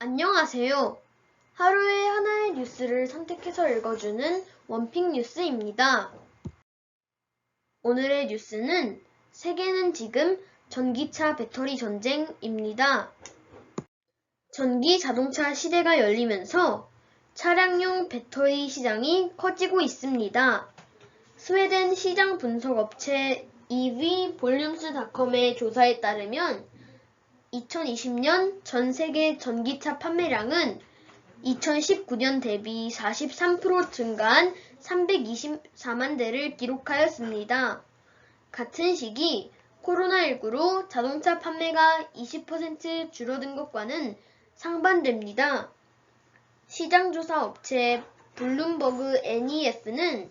안녕하세요. 하루에 하나의 뉴스를 선택해서 읽어주는 원픽 뉴스입니다. 오늘의 뉴스는 세계는 지금 전기차 배터리 전쟁입니다. 전기 자동차 시대가 열리면서 차량용 배터리 시장이 커지고 있습니다. 스웨덴 시장 분석 업체 EV볼륨스닷컴의 조사에 따르면 2020년 전 세계 전기차 판매량은 2019년 대비 43% 증가한 324만 대를 기록하였습니다. 같은 시기 코로나19로 자동차 판매가 20% 줄어든 것과는 상반됩니다. 시장조사 업체 블룸버그 NEF는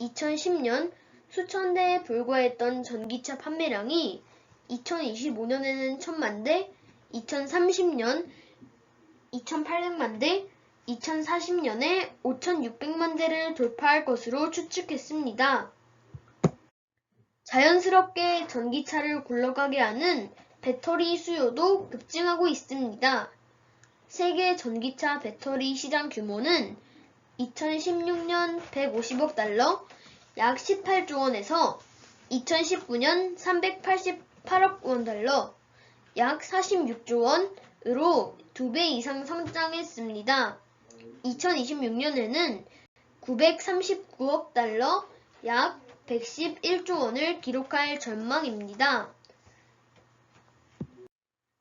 2010년 수천 대에 불과했던 전기차 판매량이 2025년에는 1000만 대, 2030년 2800만 대, 2040년에 5600만 대를 돌파할 것으로 추측했습니다. 자연스럽게 전기차를 굴러가게 하는 배터리 수요도 급증하고 있습니다. 세계 전기차 배터리 시장 규모는 2016년 150억 달러, 약 18조 원에서 2019년 388억 원 달러, 약 46조 원으로 2배 이상 성장했습니다. 2026년에는 939억 달러, 약 111조 원을 기록할 전망입니다.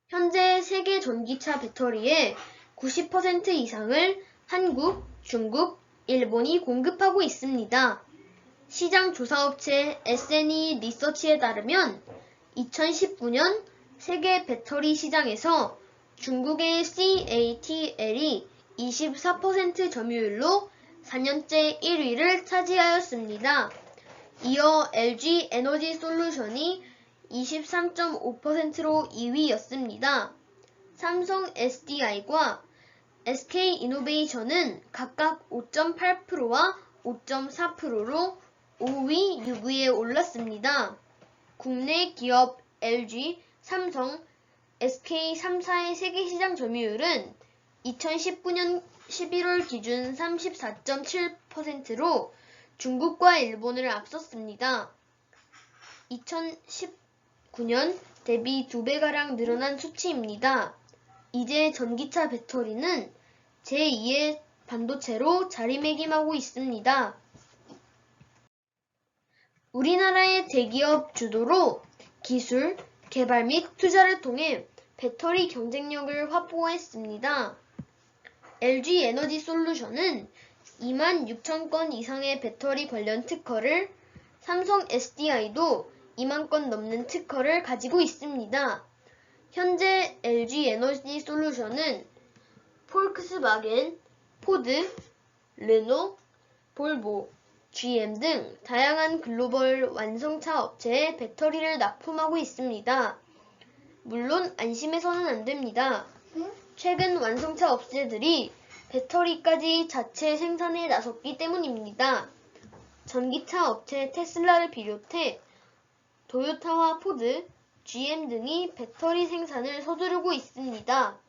현재 세계 전기차 배터리의 90% 이상을 한국, 중국, 일본이 공급하고 있습니다. 시장 조사업체 SNE 리서치에 따르면 2019년 세계 배터리 시장에서 중국의 CATL이 24% 점유율로 4년째 1위를 차지하였습니다. 이어 LG 에너지 솔루션이 23.5%로 2위였습니다. 삼성 SDI과 SK 이노베이션은 각각 5.8%와 5.4%로 5위, 6위에 올랐습니다. 국내 기업 LG, 삼성, SK 3사의 세계 시장 점유율은 2019년 11월 기준 34.7%로 중국과 일본을 앞섰습니다. 2019년 대비 2배가량 늘어난 수치입니다. 이제 전기차 배터리는 제2의 반도체로 자리매김하고 있습니다. 우리나라의 대기업 주도로 기술, 개발 및 투자를 통해 배터리 경쟁력을 확보했습니다. LG 에너지 솔루션은 2만 6천 건 이상의 배터리 관련 특허를, 삼성 SDI도 2만 건 넘는 특허를 가지고 있습니다. 현재 LG 에너지 솔루션은 폴크스바겐, 포드, 르노, 볼보, GM 등 다양한 글로벌 완성차 업체에 배터리를 납품하고 있습니다. 물론 안심해서는 안 됩니다. 최근 완성차 업체들이 배터리까지 자체 생산에 나섰기 때문입니다. 전기차 업체 테슬라를 비롯해 도요타와 포드, GM 등이 배터리 생산을 서두르고 있습니다.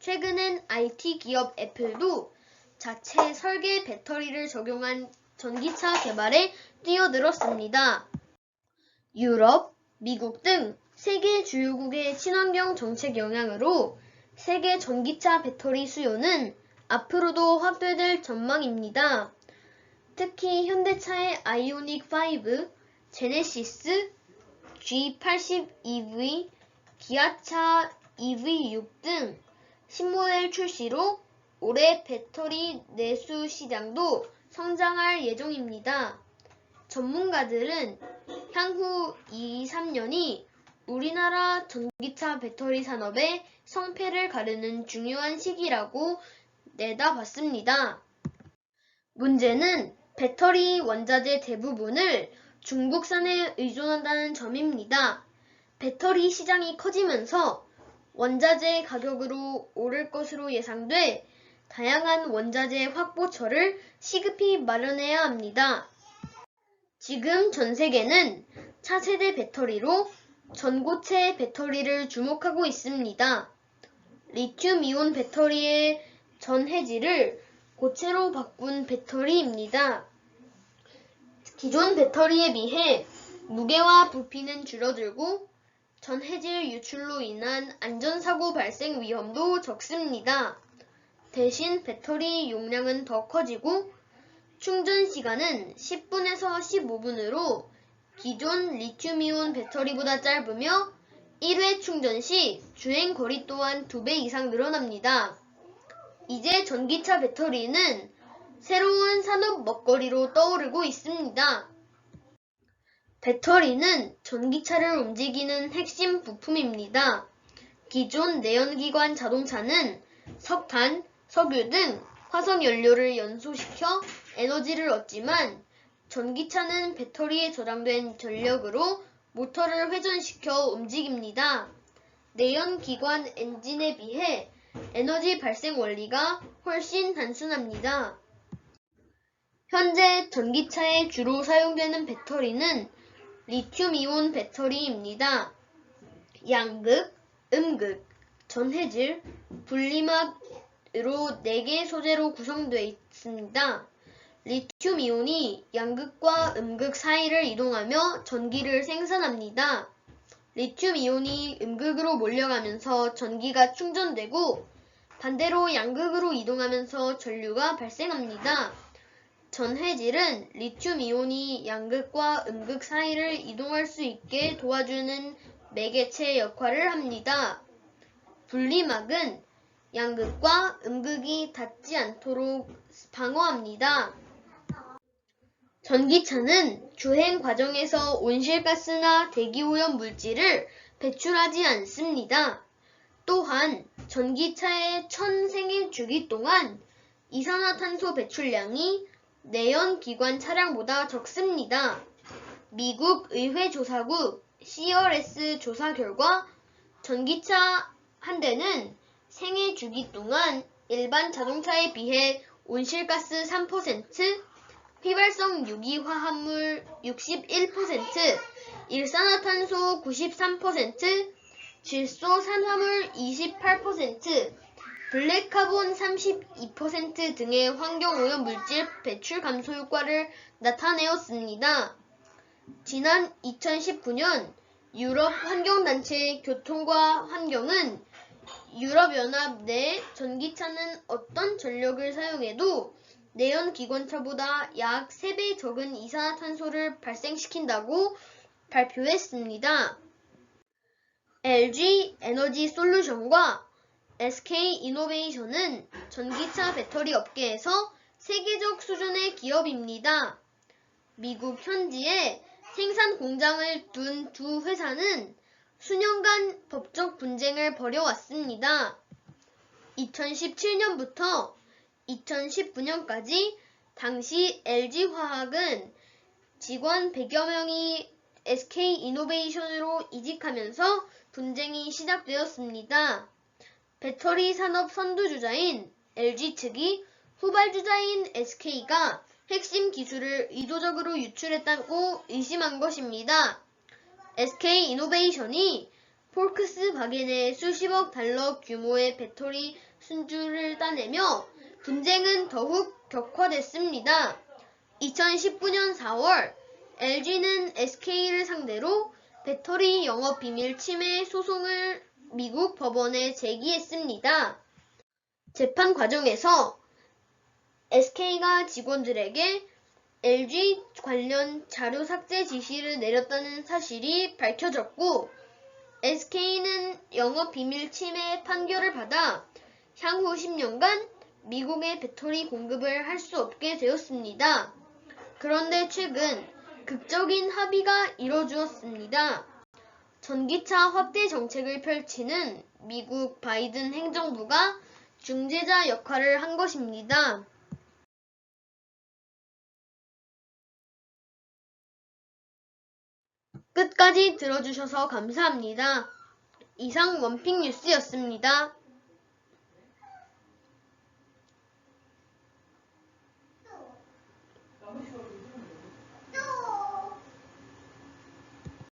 최근엔 IT 기업 애플도 자체 설계 배터리를 적용한 전기차 개발에 뛰어들었습니다. 유럽, 미국 등 세계 주요국의 친환경 정책 영향으로 세계 전기차 배터리 수요는 앞으로도 확대될 전망입니다. 특히 현대차의 아이오닉 5, 제네시스, G80 EV, 기아차 EV6 등 신모델 출시로 올해 배터리 내수 시장도 성장할 예정입니다. 전문가들은 향후 2, 3년이 우리나라 전기차 배터리 산업의 성패를 가르는 중요한 시기라고 내다봤습니다. 문제는 배터리 원자재 대부분을 중국산에 의존한다는 점입니다. 배터리 시장이 커지면서 원자재 가격으로 오를 것으로 예상돼 다양한 원자재 확보처를 시급히 마련해야 합니다. 지금 전 세계는 차세대 배터리로 전고체 배터리를 주목하고 있습니다. 리튬이온 배터리의 전해질을 고체로 바꾼 배터리입니다. 기존 배터리에 비해 무게와 부피는 줄어들고 전해질 유출로 인한 안전사고 발생 위험도 적습니다. 대신 배터리 용량은 더 커지고 충전 시간은 10분에서 15분으로 기존 리튬이온 배터리보다 짧으며 1회 충전 시 주행 거리 또한 2배 이상 늘어납니다. 이제 전기차 배터리는 새로운 산업 먹거리로 떠오르고 있습니다. 배터리는 전기차를 움직이는 핵심 부품입니다. 기존 내연기관 자동차는 석탄, 석유 등 화석 연료를 연소시켜 에너지를 얻지만 전기차는 배터리에 저장된 전력으로 모터를 회전시켜 움직입니다. 내연기관 엔진에 비해 에너지 발생 원리가 훨씬 단순합니다. 현재 전기차에 주로 사용되는 배터리는 리튬이온 배터리입니다. 양극, 음극, 전해질, 분리막 으로 4개 소재로 구성되어 있습니다. 리튬 이온이 양극과 음극 사이를 이동하며 전기를 생산합니다. 리튬 이온이 음극으로 몰려가면서 전기가 충전되고 반대로 양극으로 이동하면서 전류가 발생합니다. 전해질은 리튬 이온이 양극과 음극 사이를 이동할 수 있게 도와주는 매개체 역할을 합니다. 분리막은 양극과 음극이 닿지 않도록 방어합니다. 전기차는 주행 과정에서 온실가스나 대기오염 물질을 배출하지 않습니다. 또한 전기차의 천 생애 주기 동안 이산화탄소 배출량이 내연 기관 차량보다 적습니다. 미국 의회 조사국 CRS 조사 결과 전기차 한 대는 생애 주기 동안 일반 자동차에 비해 온실가스 3%, 휘발성 유기화합물 61%, 일산화탄소 93%, 질소 산화물 28%, 블랙카본 32% 등의 환경오염 물질 배출 감소 효과를 나타내었습니다. 지난 2019년 유럽 환경단체 교통과 환경은 유럽연합 내 전기차는 어떤 전력을 사용해도 내연 기관차보다 약 3배 적은 이산화탄소를 발생시킨다고 발표했습니다. LG 에너지 솔루션과 SK 이노베이션은 전기차 배터리 업계에서 세계적 수준의 기업입니다. 미국 현지에 생산 공장을 둔 두 회사는 수년간 법적 분쟁을 벌여왔습니다. 2017년부터 2019년까지 당시 LG화학은 직원 100여 명이 SK 이노베이션으로 이직하면서 분쟁이 시작되었습니다. 배터리 산업 선두주자인 LG 측이 후발주자인 SK가 핵심 기술을 의도적으로 유출했다고 의심한 것입니다. SK 이노베이션이 폴크스바겐의 수십억 달러 규모의 배터리 순주를 따내며 분쟁은 더욱 격화됐습니다. 2019년 4월 LG는 SK를 상대로 배터리 영업 비밀 침해 소송을 미국 법원에 제기했습니다. 재판 과정에서 SK가 직원들에게 LG 관련 자료 삭제 지시를 내렸다는 사실이 밝혀졌고 SK는 영업 비밀 침해 판결을 받아 향후 10년간 미국의 배터리 공급을 할 수 없게 되었습니다. 그런데 최근 극적인 합의가 이뤄주었습니다. 전기차 확대 정책을 펼치는 미국 바이든 행정부가 중재자 역할을 한 것입니다. 끝까지 들어주셔서 감사합니다. 이상 원픽 뉴스였습니다.